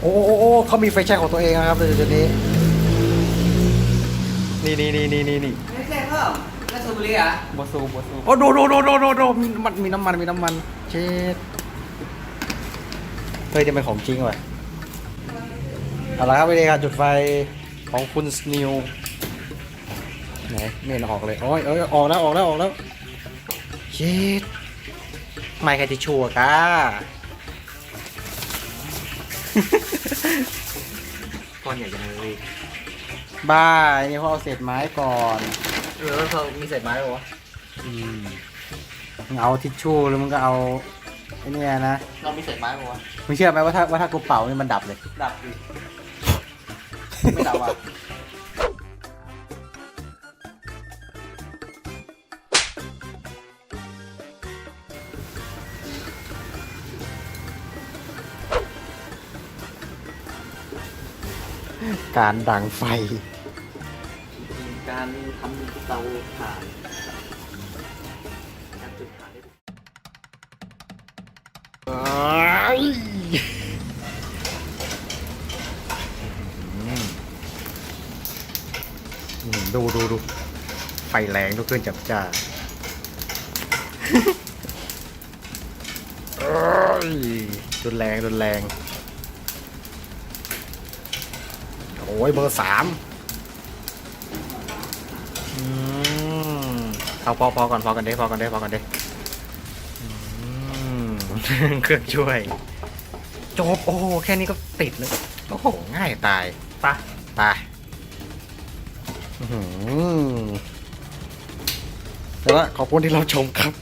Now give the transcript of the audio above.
โอ้โอโอ้เขามีไฟแช็กของตัวเองนะครับในจุดนี้ นี่นี่นี่นี่นี่นี่ไฟแใช่เปล่าแล้สูบุรีเหรอะบอสูบอสูบโอ้ดูดูดูดูดูดูมีน้ำมันมีน้ำมันมีน้ำมัน เช็ดเฮ้ยจะเป็นของจริงว่ะเอาละครับวิธีการจุดไฟของคุณสนิวไหนไม่เห็นออกเลยโอ้ยเอ้ยออกแล้วออกแล้วออกแล้วเช็ด ไม่ใครที่ชัวร์ก้าก้อนใหญ่จังเลย บ้าไอ้นี่เขาเอาเศษไม้ก่อนเออแล้วเขามีเศษไม้ปะวะอืมมึงเอาทิชชู่หรือมึงก็เอาไอ้เนี่ยนะเรามีเศษไม้ปะวะมึงเชื่อไหมว่าถ้าว่าถ้ากูเป่านี่มันดับเลย ดับดิไม่ดับอะ การดังไฟ การทำเตาถ่านการจุดถ่านได้อืมดูดูดูไฟแรงทุกขึ้นจับจ้าเอ้ยรุนแรงรุนแรง โอ้ยเบอร์สามอืมเอาพอพอก่อนพอกันเด้พอกันเด้พอกันเด้อืมเครื่องช่วย จบ โอ้โห แค่นี้ก็ติดเลยโอ้โห ง่ายตายปะไปอื้อหือแล้วขอบคุณที่เราชมครับ